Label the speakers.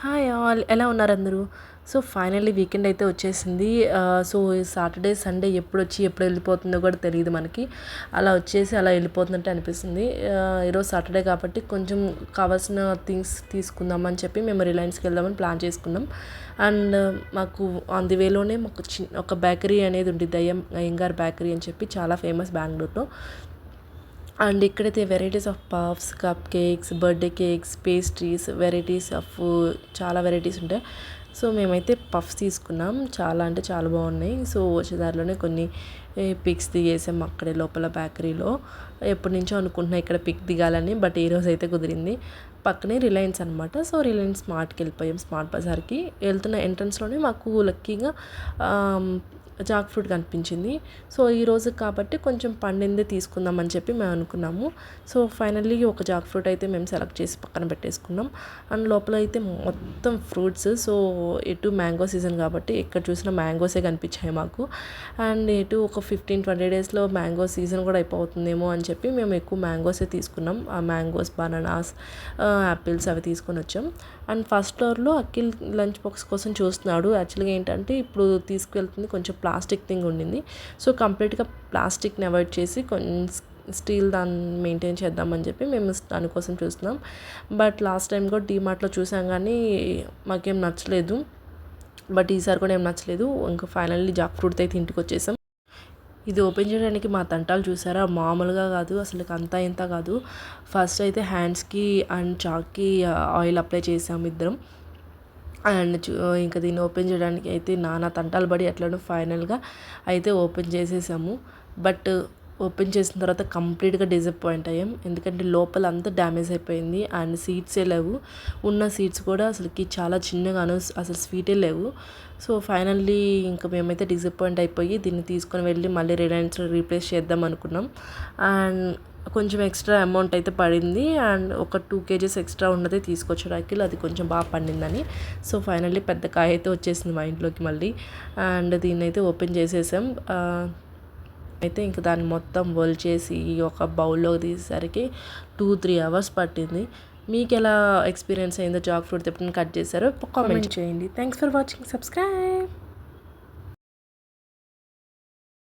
Speaker 1: Hi all ఎలా ఉన్నారు అందరూ సో ఫైనల్లీ వీకెండ్ అయితే వచ్చేసింది. సో సాటర్డే సండే ఎప్పుడు వచ్చి ఎప్పుడు వెళ్ళిపోతుందో కూడా తెలియదు మనకి. అలా వచ్చేసి అలా వెళ్ళిపోతున్నట్టు అనిపిస్తుంది. ఈరోజు సాటర్డే కాబట్టి కొంచెం కావాల్సిన థింగ్స్ తీసుకుందామని చెప్పి మేము రిలయన్స్కి వెళ్దామని ప్లాన్ చేసుకున్నాం. అండ్ మాకు ఆన్ ది వేలోనే మాకు చిన్న ఒక బేకరీ అనేది ఉంది దయ్యం అయ్యంగార్ బేకరీ అని చెప్పి చాలా ఫేమస్ బెంగళూరులో. అండ్ ఇక్కడైతే varieties of puffs cupcakes birthday cakes pastries varieties of చాలా వెరైటీస్ ఉంటాయి. సో మేమైతే పఫ్స్ తీసుకున్నాం. చాలా అంటే చాలా బాగున్నాయి. సో వచ్చేదారిలోనే కొన్ని పిక్స్ దిగేసాం అక్కడే లోపల బేకరీలో. ఎప్పటి నుంచో అనుకుంటున్నా ఇక్కడ పిక్ దిగాలని బట్ ఈ రోజు అయితే కుదిరింది. పక్కనే రిలయన్స్ అనమాట సో రిలయన్స్ స్మార్ట్కి వెళ్ళిపోయాం. స్మార్ట్ బజార్కి వెళ్తున్న ఎంట్రన్స్లోనే మాకు లక్కీగా జాక్ ఫ్రూట్ కనిపించింది. సో ఈ రోజు కాబట్టి కొంచెం పండిందే తీసుకుందామని చెప్పి మేము అనుకున్నాము. సో ఫైనల్లీ ఒక జాక్ ఫ్రూట్ అయితే మేము సెలెక్ట్ చేసి పక్కన పెట్టేసుకున్నాం. అండ్ లోపల అయితే మొత్తం ఫ్రూట్స్. సో ఎటు మ్యాంగో సీజన్ కాబట్టి ఎక్కడ చూసినా మ్యాంగోసే కనిపించాయి మాకు. అండ్ ఎటు ఒక ఫిఫ్టీన్ ట్వంటీ డేస్లో మ్యాంగో సీజన్ కూడా అయిపోతుందేమో అని చెప్పి మేము ఎక్కువ మ్యాంగోసే తీసుకున్నాం. ఆ మ్యాంగోస్ బనానాస్ యాపిల్స్ అవి తీసుకొని వచ్చాం. అండ్ ఫస్ట్ ఫ్లోర్లో అఖిల్ లంచ్ బాక్స్ కోసం చూస్తున్నాడు. యాక్చువల్గా ఏంటంటే ఇప్పుడు తీసుకువెళ్తుంది కొంచెం ప్లాస్టిక్ థింగ్ ఉండింది. సో కంప్లీట్గా ప్లాస్టిక్ని అవాయిడ్ చేసి కొంచెం స్టీల్ దాన్ని మెయింటైన్ చేద్దామని చెప్పి మేము దానికోసం చూస్తున్నాం. బట్ లాస్ట్ టైం కూడా డీమార్ట్లో చూసాం కానీ మాకేం నచ్చలేదు. బట్ ఈసారి కూడా ఏం నచ్చలేదు. ఇంకా ఫైనల్లీ జాక్ ఫ్రూట్ అయితే ఇంటికి వచ్చేసాం. ఇది ఓపెన్ చేయడానికి మా తంటాలు చూసారా? మామూలుగా కాదు అసలు అంతా ఇంత కాదు. ఫస్ట్ అయితే హ్యాండ్స్కి అండ్ చాక్కి ఆయిల్ అప్లై చేసాము ఇద్దరం. అండ్ చూ- ఇంకా దీన్ని ఓపెన్ చేయడానికి అయితే నానా తంటాలు పడి ఎట్లనో ఫైనల్గా అయితే ఓపెన్ చేసేసాము. బట్ ఓపెన్ చేసిన తర్వాత కంప్లీట్గా డిసప్పాయింట్ అయ్యాం. ఎందుకంటే లోపల అంతా డ్యామేజ్ అయిపోయింది అండ్ సీట్సే లేవు. ఉన్న సీట్స్ కూడా అసలుకి చాలా చిన్నగాను అసలు స్వీటే లేవు. సో ఫైనల్లీ ఇంకా మేమైతే డిసప్పాయింట్ అయిపోయి దీన్ని తీసుకొని వెళ్ళి మళ్ళీ రిలయన్స్లో రీప్లేస్ చేద్దాం అనుకున్నాం. అండ్ కొంచెం ఎక్స్ట్రా అమౌంట్ అయితే పడింది. అండ్ ఒక టూ కేజీస్ ఎక్స్ట్రా ఉన్నది తీసుకొచ్చాడు అఖిల్. అది కొంచెం బాగా పండిందని. సో ఫైనల్లీ పెద్ద కాయ అయితే వచ్చేసింది మా ఇంట్లోకి మళ్ళీ. అండ్ దీన్ని అయితే ఓపెన్ చేసేసాం. అయితే ఇంక దాన్ని మొత్తం వల్ చేసి ఒక బౌల్లో తీసేసరికి టూ త్రీ అవర్స్ పట్టింది. మీకు ఎలా ఎక్స్పీరియన్స్ అయిందో జాక్ ఫ్రూట్ ఎప్పుడైనా కట్ చేశారో కామెంట్ చేయండి. Thanks for watching subscribe